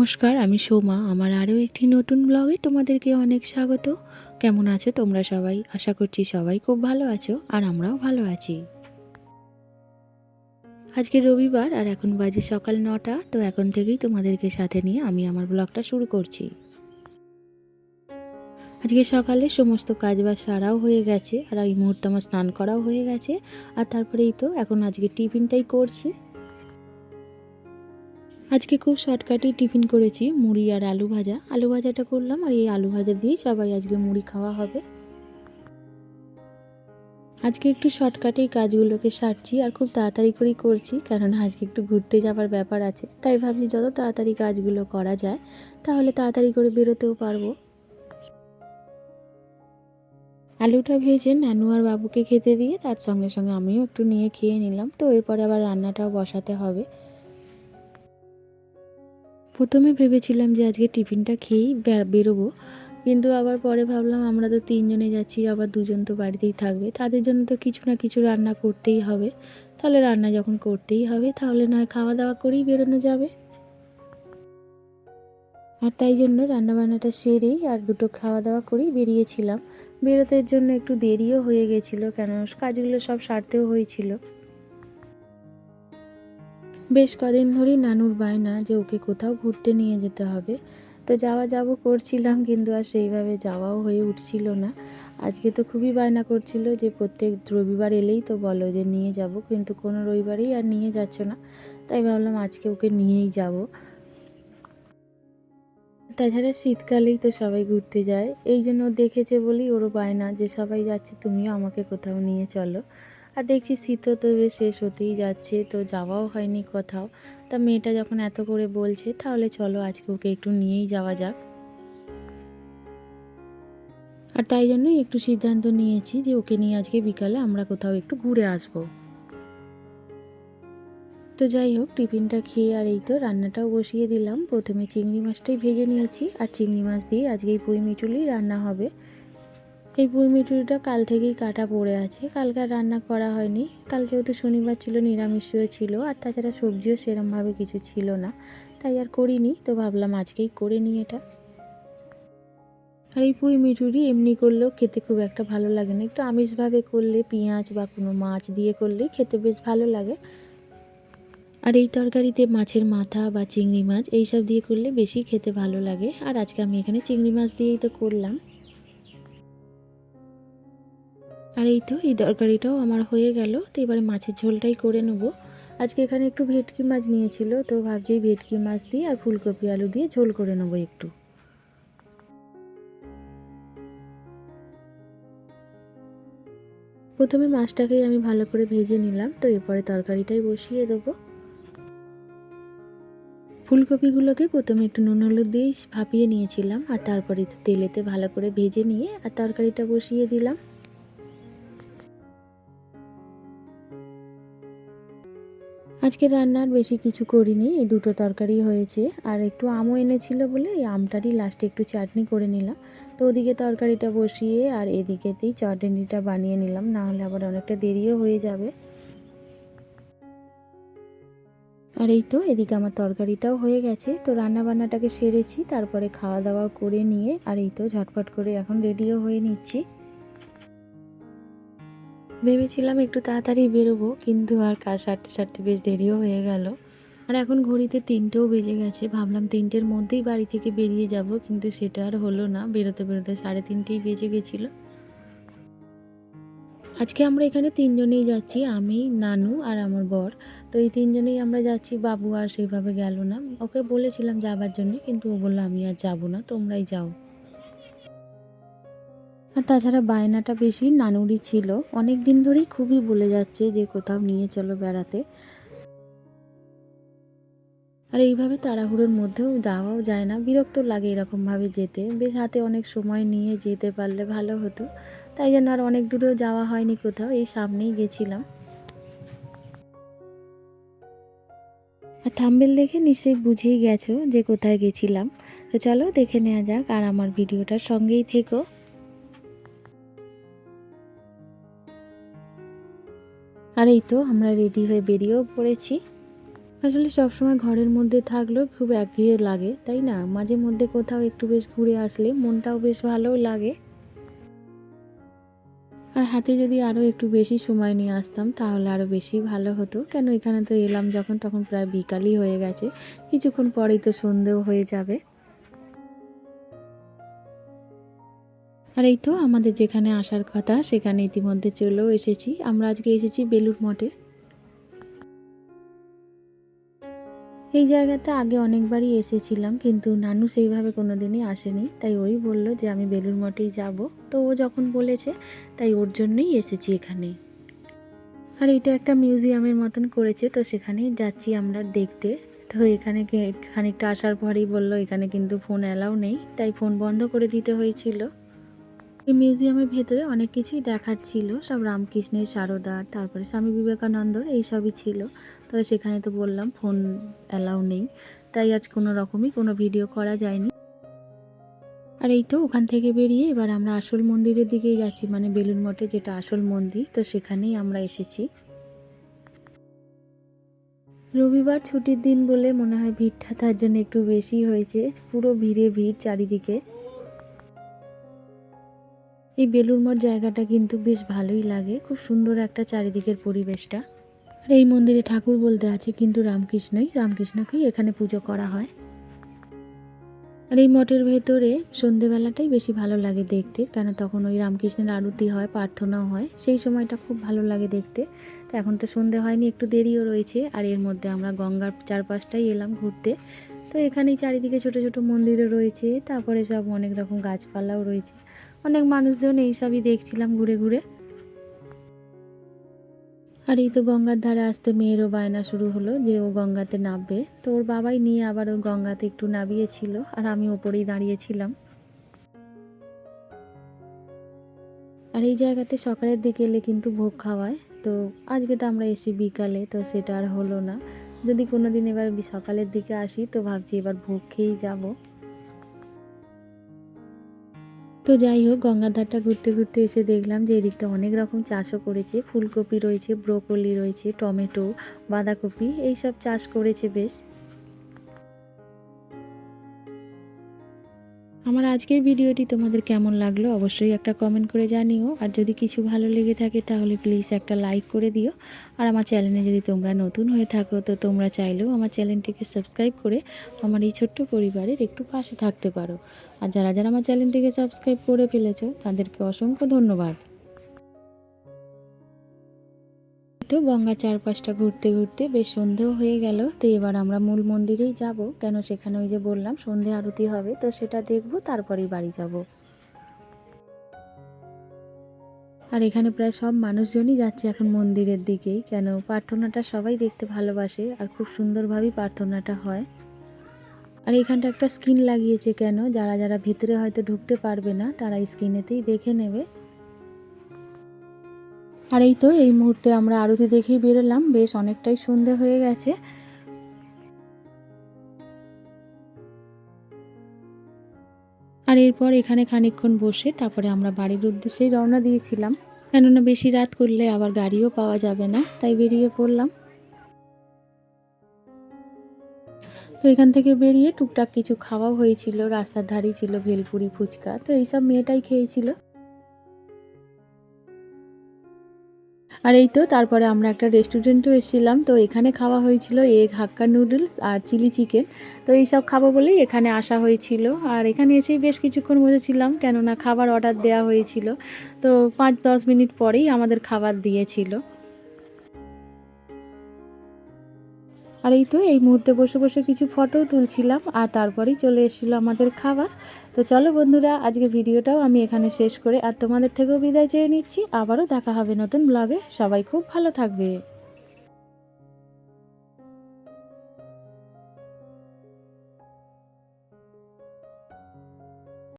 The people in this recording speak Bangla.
নমস্কার, আমি সোমা। আমার আরও একটি নতুন ব্লগে তোমাদেরকে অনেক স্বাগত। কেমন আছো তোমরা সবাই? আশা করছি সবাই খুব ভালো আছো আর আমরাও ভালো আছি। আজকে রবিবার আর এখন বাজে সকাল নটা, তো এখন থেকেই তোমাদেরকে সাথে নিয়ে আমি আমার ব্লগটা শুরু করছি। আজকে সকালে সমস্ত কাজ বাজ সারাও হয়ে গেছে, আর এই মুহূর্তে আমার স্নান করাও হয়ে গেছে, আর তারপরেই তো এখন আজকে টিফিনটাই করছি। আজকে খুব শর্টকাটেই টিফিন করেছি, মুড়ি আর আলু ভাজা। আলু ভাজাটা করলাম আর এই আলু ভাজা দিয়েই সবাই আজকে মুড়ি খাওয়া হবে। আজকে একটু শর্টকাটেই কাজগুলোকে সারছি আর খুব তাড়াতাড়ি করেই করছি কারণ আজকে একটু ঘুরতে যাওয়ার ব্যাপার আছে। তাই ভাবছি যত তাড়াতাড়ি কাজগুলো করা যায়, তাহলে তাড়াতাড়ি করে বেরোতেও পারব। আলুটা ভেজে নানু আর বাবুকে খেতে দিয়ে তার সঙ্গে সঙ্গে আমিও একটু নিয়ে খেয়ে নিলাম, তো এরপরে আবার রান্নাটাও বসাতে হবে। প্রথমে ভেবেছিলাম যে আজকে টিফিনটা খেয়েই বেরোবো। কিন্তু আবার পরে ভাবলাম আমরা তো তিনজনে যাচ্ছি, আবার দুজন তো বাড়িতেই থাকবে। তাদের জন্য তো কিছু না কিছু রান্না করতেই হবে। তাহলে রান্না যখন করতেই হবে, তাহলে নয় খাওয়া দাওয়া করেই বেরোনো যাবে। আর তাই জন্য রান্নাবান্নাটা সেরেই আর দুটো খাওয়া দাওয়া করেই বেরিয়েছিলাম। বেরোতে জন্য একটু দেরিও হয়ে গেছিল, কেন কাজগুলো সব সারতেও হয়েছিল। বেশ কদিন ধরেই নানুর বায়না যে ওকে কোথাও ঘুরতে নিয়ে যেতে হবে। তো যাওয়া যাব করছিলাম কিন্তু আর সেইভাবে যাওয়াও হয়ে উঠছিল না। আজকে তো খুবই বায়না করছিল যে প্রত্যেক রবিবার এলেই তো বলো যে নিয়ে যাব কিন্তু কোনো রবিবারেই আর নিয়ে যাচ্ছ না। তাই ভাবলাম আজকে ওকে নিয়েই যাব। তাছাড়া শীতকালেই তো সবাই ঘুরতে যায়। এই জন্য দেখেছে বলেই ওরও বায়না যে সবাই যাচ্ছে তুমিও আমাকে কোথাও নিয়ে চলো। আর দেখছি শীতও তো শেষ হতেই যাচ্ছে, তো যাওয়াও হয়নি কোথাও। তা মেয়েটা যখন এত করে বলছে, তাহলে চলো আজকে ওকে একটু নিয়েই যাওয়া যাক। আর তাই জন্যই একটু সিদ্ধান্ত নিয়েছি যে ওকে নিয়ে আজকে বিকালে আমরা কোথাও একটু ঘুরে আসব। তো যাই হোক, টিফিনটা খেয়ে আর এই তো রান্নাটাও বসিয়ে দিলাম। প্রথমে চিংড়ি মাছটাই ভেজে নিয়েছি, আর চিংড়ি মাছ দিয়ে আজকে এই পুঁই মিটুলি রান্না হবে। এই পুঁই মিটুরিটা কাল থেকেই কাটা পড়ে আছে। কালকে আর রান্না করা হয়নি। কাল যেহেতু শনিবার ছিল নিরামিষও ছিল, আর তাছাড়া সবজিও সেরমভাবে কিছু ছিল না। তাই আর করিনি, তো ভাবলাম আজকেই করে নিই এটা। আর এই পুঁই মিটুরি এমনি করলেও খেতে খুব একটা ভালো লাগে না। একটু আমিষভাবে করলে, পেঁয়াজ বা কোনো মাছ দিয়ে করলে খেতে বেশ ভালো লাগে। আর এই তরকারিতে মাছের মাথা বা চিংড়ি মাছ, এইসব দিয়ে করলে বেশি খেতে ভালো লাগে। আর আজকে আমি এখানে চিংড়ি মাছ দিয়েই তো করলাম। আর এই তো, এই তরকারিটাও আমার হয়ে গেল, তো এবারে মাছের ঝোলটাই করে নেব। আজকে এখানে একটু ভেটকি মাছ নিয়েছিল, তো ভাবছি ভেটকি মাছ দিয়ে আর ফুলকপি আলু দিয়ে ঝোল করে নেব একটু। প্রথমে মাছটাকেই আমি ভালো করে ভেজে নিলাম, তো এরপরে তরকারিটাই বসিয়ে দেবো। ফুলকপিগুলোকে প্রথমে একটু নুন হলুদ দিয়েই ভাপিয়ে নিয়েছিলাম, আর তারপরে তেলেতে ভালো করে ভেজে নিয়ে আর তরকারিটা বসিয়ে দিলাম। আজকে রান্নার বেশি কিছু করিনি, এই দুটো তরকারি হয়েছে। আর একটু আমও এনেছিল বলে এই আমটারই লাস্টে একটু চাটনি করে নিলাম। তো ওদিকে তরকারিটা বসিয়ে আর এদিকেতেই চাটনিটা বানিয়ে নিলাম, না হলে আবার অনেকটা দেরিও হয়ে যাবে। আর এই তো এদিকে আমার তরকারিটাও হয়ে গেছে, তো রান্না বান্নাটাকে সেরেছি, তারপরে খাওয়া দাওয়া করে নিয়ে আর এই তো ঝটপট করে এখন রেডিও হয়ে নিচ্ছি। ভেবেছিলাম একটু তাড়াতাড়ি বেরোবো, কিন্তু আর কাজ সারতে সারতে বেশ দেরিও হয়ে গেল। আর এখন ঘড়িতে তিনটেও বেজে গেছে, ভাবলাম তিনটের মধ্যেই বাড়ি থেকে বেরিয়ে যাব, কিন্তু সেটা আর হলো না, বেরোতে বেরোতে সাড়ে তিনটেই বেজে গেছিল। আজকে আমরা এখানে তিনজনেই যাচ্ছি, আমি, নানু আর আমার বর। তো এই তিনজনেই আমরা যাচ্ছি, বাবু আর সেইভাবে গেল না। ওকে বলেছিলাম যাবার জন্য, কিন্তু ও বলল, আমি আর যাব না, তোমরাই যাও। আর তাছাড়া বায়নাটা বেশি নানুরই ছিল। অনেক দিন ধরেই খুবই বলে যাচ্ছে যে কোথাও নিয়ে চলো বেড়াতে। আর এইভাবে তাড়াহুড়োর মধ্যেও যাওয়াও যায় না। বিরক্ত লাগে এরকমভাবে যেতে। বেশ হাতে অনেক সময় নিয়ে যেতে পারলে ভালো হতো। তাই জন্য আর অনেক দূরেও যাওয়া হয়নি কোথাও, এই সামনেই গেছিলাম। আর থাম্বেল দেখে নিশ্চয়ই বুঝেই গেছো যে কোথায় গেছিলাম। তো চলো দেখে নেওয়া যাক আর আমার ভিডিওটার সঙ্গেই থেকো। আর এই তো আমরা রেডি হয়ে বেরিয়েও পড়েছি। আসলে সবসময় ঘরের মধ্যে থাকলেও খুব একঘেয়ে লাগে, তাই না? মাঝে মধ্যে কোথাও একটু বেশ ঘুরে আসলে মনটাও বেশ ভালোও লাগে। আর হাতে যদি আরও একটু বেশি সময় নিয়ে আসতাম, তাহলে আরও বেশি ভালো হতো। কেন এখানে তো এলাম যখন, তখন প্রায় বিকালই হয়ে গেছে। কিছুক্ষণ পরেই তো সন্ধেও হয়ে যাবে। আর এই তো আমাদের যেখানে আসার কথা, সেখানে ইতিমধ্যে চলেও এসেছি। আমরা আজকে এসেছি বেলুর মঠে। এই জায়গাতে আগে অনেকবারই এসেছিলাম, কিন্তু নানু সেইভাবে কোনো দিনই আসেনি। তাই ওই বলল যে, আমি বেলুর মঠেই যাব। তো ও যখন বলেছে, তাই ওর জন্যই এসেছি এখানে। আর এটা একটা মিউজিয়ামের মতন করেছে, তো সেখানেই যাচ্ছি আমরা দেখতে। তো এখানে খানিকটা আসার পরেই বলল, এখানে কিন্তু ফোন অ্যালাউ নেই। তাই ফোন বন্ধ করে দিতে হয়েছিল। এই মিউজিয়ামের ভেতরে অনেক কিছুই দেখার ছিল। সব রামকৃষ্ণের সারদা, তারপরে স্বামী বিবেকানন্দর এইসবই ছিল। তবে সেখানে তো বললাম, ফোন অ্যালাউ নেই। তাই আজ কোনো রকমই কোনো ভিডিও করা যায়নি। আর এই তো ওখান থেকে বেরিয়ে এবার আমরা আসল মন্দিরের দিকেই যাচ্ছি মানে বেলুন মঠে যেটা আসল মন্দির, তো সেখানেই আমরা এসেছি। রবিবার ছুটির দিন বলে মনে হয় ভিড়টা তার জন্য একটু বেশি হয়েছে। পুরো ভিড়ে ভিড় চারিদিকে। এই বেলুর মঠ জায়গাটা কিন্তু বেশ ভালোই লাগে। খুব সুন্দর একটা চারিদিকের পরিবেশটা। আর এই মন্দিরে ঠাকুর বলতে আছে কিন্তু রামকৃষ্ণই। রামকৃষ্ণকেই এখানে পুজো করা হয়। আর এই মঠের ভেতরে সন্ধেবেলাটাই বেশি ভালো লাগে দেখতে। কেন তখন ওই রামকৃষ্ণের আরতি হয়, প্রার্থনাও হয়। সেই সময়টা খুব ভালো লাগে দেখতে। তো এখন তো সন্ধে হয়নি, একটু দেরিও রয়েছে। আর এর মধ্যে আমরা গঙ্গার চারপাশটাই এলাম ঘুরতে। তো এখানেই চারিদিকে ছোট ছোট মন্দিরও রয়েছে। তারপরে সব অনেক রকম গাছপালাও রয়েছে। অনেক মানুষজন এইসবই দেখছিলাম ঘুরে ঘুরে। আর এই তো গঙ্গার ধারে আসতে মেয়েরও বায়না শুরু হলো যে ও গঙ্গাতে নামবে। তো ওর বাবাই নিয়ে আবার ওর গঙ্গাতে একটু নামিয়েছিল আর আমি ওপরেই দাঁড়িয়েছিলাম। আর এই জায়গাতে সকালের দিকে এলে কিন্তু ভোগ খাওয়ায়। তো আজকে তো আমরা এসি বিকালে, তো সেটা আর হলো না। যদি কোনো দিন এবার সকালের দিকে আসি, তো ভাবছি এবার ভোগ খেয়েই যাব। তো যাই হোক, গঙ্গাধারটা ঘুরতে ঘুরতে এসে দেখলাম যে এদিকটা অনেক রকম চাষও করেছে। ফুলকপি রয়েছে, ব্রোকলি রয়েছে, টমেটো, বাঁধাকপি, এইসব চাষ করেছে বেশ। আমার আজকের ভিডিওটি তোমাদের কেমন লাগল অবশ্যই একটা কমেন্ট করে জানিও। আর যদি কিছু ভালো লেগে থাকে তাহলে প্লিজ একটা লাইক করে দিও। আর আমার চ্যানেলে যদি তোমরা নতুন হয়ে থাকো তো তোমরা চাইলেও আমার চ্যানেলটিকে সাবস্ক্রাইব করে আমার এই ছোট্ট পরিবারের একটু পাশে থাকতে পারো। আর যারা যারা আমার চ্যানেলটিকে সাবস্ক্রাইব করে ফেলেছো তাদেরকে অসংখ্য ধন্যবাদ। তো গঙ্গার চারপাশটা ঘুরতে ঘুরতে বেশ সন্ধেও হয়ে গেল। তো এবার আমরা মূল মন্দিরেই যাব। কেন সেখানে ওই যে বললাম, সন্ধে আরতি হবে। তো সেটা দেখব, তারপরেই বাড়ি যাব। আর এখানে প্রায় সব মানুষজনই যাচ্ছে এখন মন্দিরের দিকেই। কেন প্রার্থনাটা সবাই দেখতে ভালোবাসে আর খুব সুন্দরভাবেই প্রার্থনাটা হয়। আর এখানটা একটা স্ক্রিন লাগিয়েছে কেন? যারা যারা ভিতরে হয়তো ঢুকতে পারবে না, তারা স্ক্রিনেতেই দেখে নেবে। আর এই তো, এই মুহূর্তে আমরা আরতি দেখেই বেরোলাম। বেশ অনেকটাই সন্ধে হয়ে গেছে। আর এরপর এখানে খানিকক্ষণ বসে তারপরে আমরা বাড়ির উদ্দেশ্যেই রওনা দিয়েছিলাম। কেননা বেশি রাত করলে আবার গাড়িও পাওয়া যাবে না, তাই বেরিয়ে পড়লাম। তো এখান থেকে বেরিয়ে টুকটাক কিছু খাওয়াও হয়েছিল, রাস্তার ধারেই ছিল ভেলপুরি ফুচকা। তো এইসব মেয়েটাই খেয়েছিল। আর এই তো, তারপরে আমরা একটা রেস্টুরেন্টও এসেছিলাম। তো এখানে খাওয়া হয়েছিল এগ হাক্কা নুডলস আর চিলি চিকেন তো এইসব খাব বলেই এখানে আসা হয়েছিল। আর এখানে এসেই বেশ কিছুক্ষণ বসেছিলাম, কেননা খাবার অর্ডার দেওয়া হয়েছিল। তো পাঁচ দশ মিনিট পরেই আমাদের খাবার দিয়েছিল। আর এই তো এই মুহূর্তে বসে বসে কিছু ফটোও তুলছিলাম আর তারপরেই চলে এসেছিল আমাদের খাবার। তো চলো বন্ধুরা, আজকে ভিডিওটাও আমি এখানে শেষ করে আর তোমাদের থেকেও বিদায় চেয়ে নিচ্ছি। আবারও দেখা হবে নতুন ব্লগে সবাই খুব ভালো থাকবে।